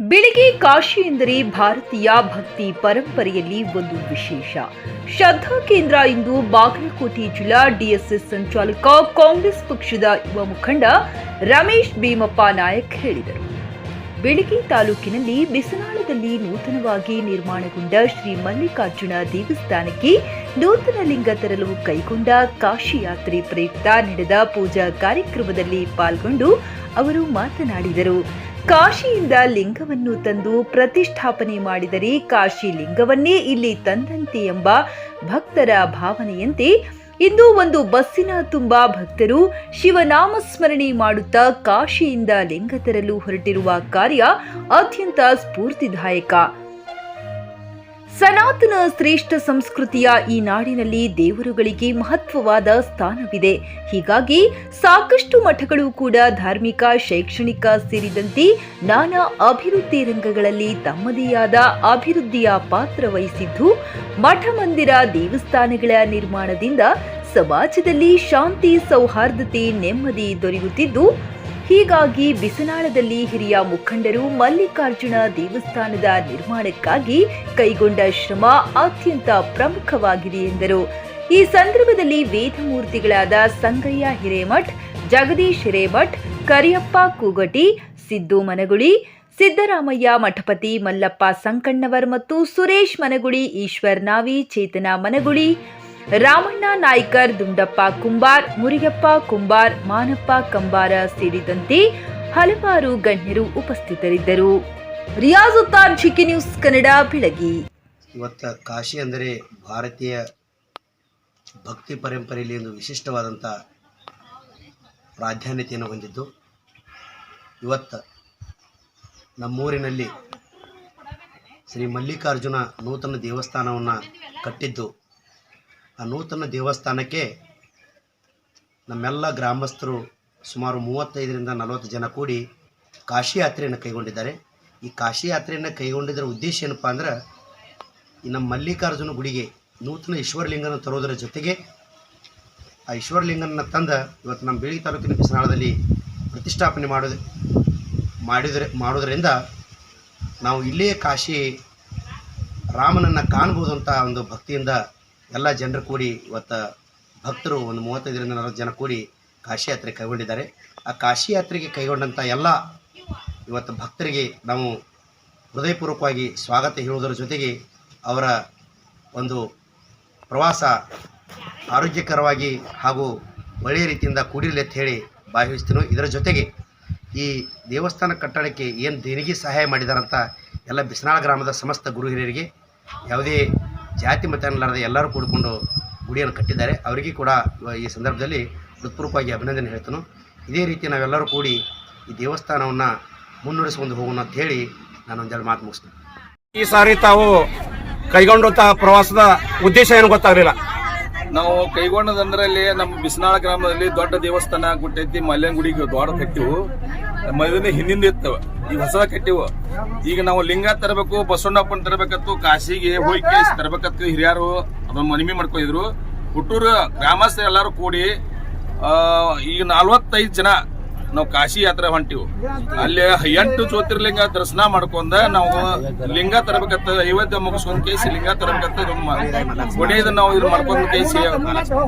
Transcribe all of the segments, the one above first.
ಬೆಳಿಗ್ಗೆ ಕಾಶಿ ಎಂದರೆ ಭಾರತೀಯ ಭಕ್ತಿ ಪರಂಪರೆಯಲ್ಲಿ ಒಂದು ವಿಶೇಷ. ಶ್ರದ್ಧಾ ಕೇಂದ್ರ ಇಂದು ಬಾಗಲಕೋಟೆ ಜಿಲ್ಲಾ ಡಿಎಸ್ಎಸ್ ಸಂಚಾಲಕ ಕಾಂಗ್ರೆಸ್ ಪಕ್ಷದ ಯುವ ಮುಖಂಡ ರಮೇಶ್ ಭೀಮಪ್ಪ ನಾಯಕ್ ಹೇಳಿದರು. ಬೆಳಗಿ ತಾಲೂಕಿನಲ್ಲಿ ಬಿಸನಾಳದಲ್ಲಿ ನೂತನವಾಗಿ ನಿರ್ಮಾಣಗೊಂಡ ಶ್ರೀ ಮಲ್ಲಿಕಾರ್ಜುನ ದೇವಸ್ಥಾನಕ್ಕೆ ನೂತನ ಲಿಂಗ ತರಲು ಕೈಗೊಂಡ ಕಾಶಿ ಯಾತ್ರೆ ಪ್ರಯುಕ್ತ ನಡೆದ ಪೂಜಾ ಕಾರ್ಯಕ್ರಮದಲ್ಲಿ ಪಾಲ್ಗೊಂಡು ಅವರು ಮಾತನಾಡಿದರು. ಕಾಶಿಯಿಂದ ಲಿಂಗವನ್ನು ತಂದು ಪ್ರತಿಷ್ಠಾಪನೆ ಮಾಡಿದರೆ ಕಾಶಿ ಲಿಂಗವನ್ನೇ ಇಲ್ಲಿ ತಂದಂತೆ ಎಂಬ ಭಕ್ತರ ಭಾವನೆಯಂತೆ ಇಂದು ಒಂದು ಬಸ್ಸಿನ ತುಂಬ ಭಕ್ತರು ಶಿವನಾಮ ಸ್ಮರಣೆ ಮಾಡುತ್ತಾ ಕಾಶಿಯಿಂದ ಲಿಂಗ ತರಲು ಹೊರಟಿರುವ ಕಾರ್ಯ ಅತ್ಯಂತ ಸ್ಫೂರ್ತಿದಾಯಕ. ಸನಾತನ ಶ್ರೇಷ್ಠ ಸಂಸ್ಕೃತಿಯ ಈ ನಾಡಿನಲ್ಲಿ ದೇವರುಗಳಿಗೆ ಮಹತ್ವವಾದ ಸ್ಥಾನವಿದೆ. ಹೀಗಾಗಿ ಸಾಕಷ್ಟು ಮಠಗಳು ಕೂಡ ಧಾರ್ಮಿಕ, ಶೈಕ್ಷಣಿಕ ಸೇರಿದಂತೆ ನಾನಾ ಅಭಿವೃದ್ಧಿ ರಂಗಗಳಲ್ಲಿ ತಮ್ಮದೇ ಆದ ಅಭಿವೃದ್ಧಿಯ ಪಾತ್ರ ವಹಿಸಿದ್ದು, ಮಠ ಮಂದಿರ ದೇವಸ್ಥಾನಗಳ ನಿರ್ಮಾಣದಿಂದ ಸಮಾಜದಲ್ಲಿ ಶಾಂತಿ, ಸೌಹಾರ್ದತೆ ನೆಮ್ಮದಿ ದೊರೆಯುತ್ತಿದ್ದು ಹೀಗಾಗಿ ಬಿಸನಾಳದಲ್ಲಿ ಹಿರಿಯ ಮುಖಂಡರು ಮಲ್ಲಿಕಾರ್ಜುನ ದೇವಸ್ಥಾನದ ನಿರ್ಮಾಣಕ್ಕಾಗಿ ಕೈಗೊಂಡ ಶ್ರಮ ಅತ್ಯಂತ ಪ್ರಮುಖವಾಗಿದೆ ಎಂದರು. ಈ ಸಂದರ್ಭದಲ್ಲಿ ವೇದಮೂರ್ತಿಗಳಾದ ಸಂಗಯ್ಯ ಹಿರೇಮಠ್, ಜಗದೀಶ್ ಹಿರೇಮಠ್, ಕರಿಯಪ್ಪ ಕೂಗಟಿ, ಸಿದ್ದು ಮನಗುಳಿ, ಸಿದ್ದರಾಮಯ್ಯ ಮಠಪತಿ ಮಲ್ಲಪ್ಪ ಸಂಕಣ್ಣವರ್ ಮತ್ತು ಸುರೇಶ್ ಮನಗುಳಿ, ಈಶ್ವರ್ ನಾವಿ, ಚೇತನ ಮನಗುಳಿ ರಾಮಣ್ಣ ನಾಯ್ಕರ್, ದುಂಡಪ್ಪ ಕುಂಬಾರ್, ಮುರಿಯಪ್ಪ ಕುಂಬಾರ್, ಮಾನಪ್ಪ ಕಂಬಾರ ಸೇರಿದಂತೆ ಹಲವಾರು ಗಣ್ಯರು ಉಪಸ್ಥಿತರಿದ್ದರು. ರಿಯಾಜುತ್ತಾನ್ ಜಿಕೆ ನ್ಯೂಸ್ ಕನ್ನಡ ಬೆಳಗಿ ಇವತ್ತು ಕಾಶಿ ಅಂದರೆ ಭಾರತೀಯ ಭಕ್ತಿ ಪರಂಪರೆಯಲ್ಲಿ ಒಂದು ವಿಶಿಷ್ಟವಾದಂಥ ಪ್ರಾಧಾನ್ಯತೆಯನ್ನು ಹೊಂದಿದ್ದು, ಇವತ್ತು ನಮ್ಮೂರಿನಲ್ಲಿ ಶ್ರೀ ಮಲ್ಲಿಕಾರ್ಜುನ ನೂತನ ದೇವಸ್ಥಾನವನ್ನು ಕಟ್ಟಿದ್ದು ಆ ನೂತನ ದೇವಸ್ಥಾನಕ್ಕೆ ನಮ್ಮೆಲ್ಲ ಗ್ರಾಮಸ್ಥರು ಸುಮಾರು ಮೂವತ್ತೈದರಿಂದ ನಲವತ್ತು ಜನ ಕೂಡಿ ಕಾಶಿ ಯಾತ್ರೆಯನ್ನು ಕೈಗೊಂಡಿದ್ದಾರೆ. ಈ ಕಾಶಿ ಯಾತ್ರೆಯನ್ನು ಕೈಗೊಂಡಿದ್ದರ ಉದ್ದೇಶ ಏನಪ್ಪ ಅಂದ್ರೆ, ಈ ನಮ್ಮ ಮಲ್ಲಿಕಾರ್ಜುನ ಗುಡಿಗೆ ನೂತನ ಈಶ್ವರಲಿಂಗನ ತರೋದರ ಜೊತೆಗೆ ಆ ಈಶ್ವರಲಿಂಗನ ತಂದ ಇವತ್ತು ನಮ್ಮ ಬೇಳಿ ತಾಲೂಕಿನ ಬಿಸನಾಳದಲ್ಲಿ ಪ್ರತಿಷ್ಠಾಪನೆ ಮಾಡೋದು, ಮಾಡಿದರೆ ಮಾಡೋದರಿಂದ ನಾವು ಇಲ್ಲೇ ಕಾಶಿ ರಾಮನನ್ನು ಕಾಣ್ಬೋದು ಅಂತ ಒಂದು ಭಕ್ತಿಯಿಂದ ಎಲ್ಲ ಜನರು ಕೂಡಿ ಇವತ್ತು ಭಕ್ತರು ಒಂದು ಮೂವತ್ತೈದರಿಂದ ನಲವತ್ತು ಜನ ಕೂಡಿ ಕಾಶಿ ಯಾತ್ರೆ ಕೈಗೊಂಡಿದ್ದಾರೆ. ಆ ಕಾಶಿ ಯಾತ್ರೆಗೆ ಕೈಗೊಂಡಂಥ ಎಲ್ಲ ಇವತ್ತು ಭಕ್ತರಿಗೆ ನಾವು ಹೃದಯಪೂರ್ವಕವಾಗಿ ಸ್ವಾಗತ ಹೇಳುವುದರ ಜೊತೆಗೆ ಅವರ ಒಂದು ಪ್ರವಾಸ ಆರೋಗ್ಯಕರವಾಗಿ ಹಾಗೂ ಒಳ್ಳೆಯ ರೀತಿಯಿಂದ ಕೂಡಿರಲಿ ಅಂತ ಹೇಳಿ ಭಾವಿಸ್ತೀನಿ. ಇದರ ಜೊತೆಗೆ ಈ ದೇವಸ್ಥಾನ ಕಟ್ಟಡಕ್ಕೆ ಏನು ದೇಣಿಗೆ ಸಹಾಯ ಮಾಡಿದಾರಂತ ಎಲ್ಲ ಬಿಸನಾಳ ಗ್ರಾಮದ ಸಮಸ್ತ ಗುರು ಹಿರಿಯರಿಗೆ ಯಾವುದೇ ಜಾತಿ ಮತ ಅನ್ನಲಾರದೆ ಎಲ್ಲರೂ ಕೂಡಿಕೊಂಡು ಗುಡಿಯನ್ನು ಕಟ್ಟಿದ್ದಾರೆ. ಅವರಿಗೆ ಕೂಡ ಈ ಸಂದರ್ಭದಲ್ಲಿ ಹೃತ್ಪೂರ್ವಕವಾಗಿ ಅಭಿನಂದನೆ ಹೇಳ್ತಾನು. ಇದೇ ರೀತಿ ನಾವೆಲ್ಲರೂ ಕೂಡಿ ಈ ದೇವಸ್ಥಾನವನ್ನು ಮುನ್ನಡೆಸಿಕೊಂಡು ಹೋಗೋಣ ಅಂತ ಹೇಳಿ ನಾನು ಒಂದೆರಡು ಮಾತು ಮುಗಿಸ್ತೀನಿ. ಈ ಸಾರಿ ತಾವು ಕೈಗೊಂಡಂತಹ ಪ್ರವಾಸದ ಉದ್ದೇಶ ಏನು ಗೊತ್ತಾಗಲಿಲ್ಲ? ನಾವು ಕೈಗೊಂಡದಂದ್ರಲ್ಲಿ ನಮ್ಮ ಬಿಸ್ನಾಳ ಗ್ರಾಮದಲ್ಲಿ ದೊಡ್ಡ ದೇವಸ್ಥಾನ ಗುಟ್ಟೈತಿ ಮಲ್ಯನ್ ಗುಡಿಗೆ ದೊಡ್ಡ ಕಟ್ಟಿವು ಮದುವೆ ಹಿಂದಿಂದ ಇತ್ತವ ಈಗ ಹೊಸ ಕಟ್ಟಿವು. ಈಗ ನಾವು ಲಿಂಗ ತರಬೇಕು, ಬಸವಣ್ಣಪ್ಪನ ತರಬೇಕತ್ತು, ಕಾಶಿಗೆ ಹೋಗಿ ಕೇಸ್ ತರಬೇಕತ್ತು ಹಿರಿಯರು, ಅದನ್ನ ಮನವಿ ಮಾಡ್ಕೊಂಡಿದ್ರು ಹುಟ್ಟೂರು ಗ್ರಾಮಸ್ಥರು ಎಲ್ಲರೂ ಕೂಡಿ ಈಗ ನಲ್ವತ್ತೈದು ಜನ ನಾವು ಕಾಶಿ ಯಾತ್ರೆ ಹೊಂಟಿವು. ಅಲ್ಲಿ ಎಂಟು ಜ್ಯೋತಿರ್ಲಿಂಗ ದರ್ಶನ ಮಾಡ್ಕೊಂಡ ನಾವು ಲಿಂಗ ತರಬೇಕತ್ತ, ಐವತ್ತ ಮುಗಿಸ್ಕೊಂಡ್ ಕೇಸಿ ಲಿಂಗ ತರಬೇಕತ್ತ ಕೊನೆಯದ ನಾವು ಇದು ಮಾಡ್ಕೊಂಡ್ ಕೇಸಿ,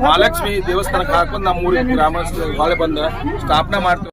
ಮಹಾಲಕ್ಷ್ಮಿ ದೇವಸ್ಥಾನಕ್ಕೆ ಹಾಕೊಂಡು ನಮ್ಮ ಊರಿಗೆ ಗ್ರಾಮಸ್ಥರು ಬಾಳೆ ಬಂದ ಸ್ಥಾಪನೆ ಮಾಡ್ತೀವಿ.